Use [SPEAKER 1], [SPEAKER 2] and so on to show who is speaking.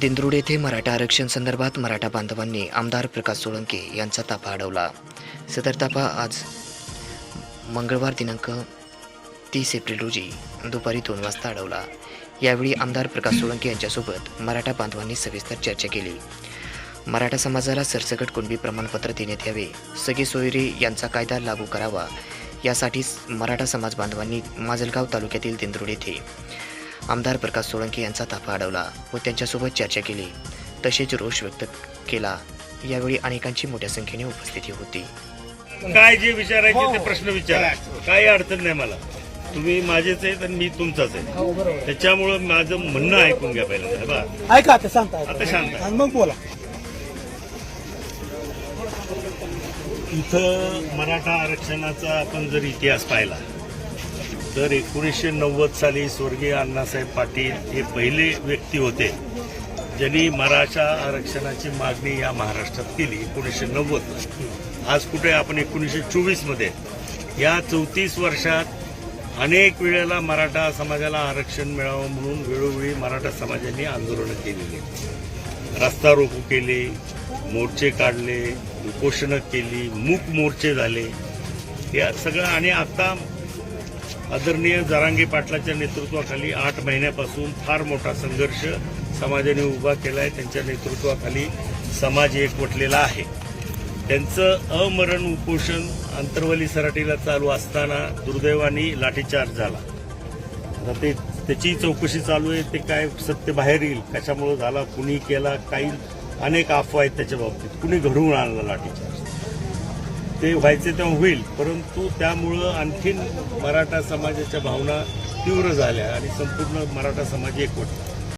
[SPEAKER 1] दिंद्रुड येथे मराठा आरक्षण संदर्भात मराठा बांधवांनी आमदार प्रकाश सोळंके यांचा ताफा अडवला. सदर ताफा आज मंगळवार दिनांक तीस एप्रिल रोजी दुपारी दोन वाजता अडवला. यावेळी आमदार प्रकाश सोळंके यांच्यासोबत मराठा बांधवांनी सविस्तर चर्चा केली. मराठा समाजाला सरसकट कुणबी प्रमाणपत्र देण्यात यावे सगळे सोयरे यांचा कायदा लागू करावा यासाठी मराठा समाज बांधवांनी माजलगाव तालुक्यातील दिंद्रुड येथे आमदार प्रकाश सोळंके यांचा ताफा अडवला व त्यांच्यासोबत चर्चा केली. तसेच रोष व्यक्त केला. यावेळी अनेकांची मोठ्या संख्येने उपस्थिती होती.
[SPEAKER 2] काय जे विचारायचे ते प्रश्न विचारा. काही अडचण नाही मला. तुम्ही माझेच आहेत आणि मी तुमचाच आहे. त्याच्यामुळं माझं म्हणणं ऐकून घ्या पहिल्यांदा. बा
[SPEAKER 3] ऐका आता सांगता.
[SPEAKER 2] आता आहे.
[SPEAKER 3] आणि मग बोला.
[SPEAKER 2] इथं मराठा आरक्षणाचा आपण जर इतिहास पाहिला तर एकोणीसशे नव्वद साली स्वर्गीय अण्णासाहेब पाटील हे पहिले व्यक्ती होते. ज्यांनी मराठा आरक्षणाची मागणी या महाराष्ट्रात केली एकोणीसशे नव्वद आज कुठे आपण एकोणीसशे चोवीसमध्ये. या चौतीस वर्षात अनेक वेळेला मराठा समाजाला आरक्षण मिळावं म्हणून वेळोवेळी मराठा समाजाने आंदोलनं केलेली. रस्ता रोको केले मोर्चे काढले उपोषणं केली मूक मोर्चे झाले. या सगळं आणि आता आदरणीय जरांगे पाटलाच्या नेतृत्वाखाली आठ महिन्यापासून फार मोठा संघर्ष समाजाने उभा केला आहे त्यांच्या नेतृत्वाखाली समाज एकवटलेला आहे. त्यांचं अमरण उपोषण आंतरवली सराटीला चालू असताना दुर्दैवाने लाठीचार्ज झाला. आता ते त्याची चौकशी चालू आहे. ते काय सत्य बाहेर येईल कशामुळे झाला कुणी केला काही अनेक अफवा आहेत त्याच्या बाबतीत. कुणी घडवून आणला लाठीचार्ज? ते व्हायचे तेव्हा होईल परंतु त्यामुळं आणखीन मराठा समाजाच्या भावना तीव्र झाल्या आणि संपूर्ण मराठा समाज एकवटला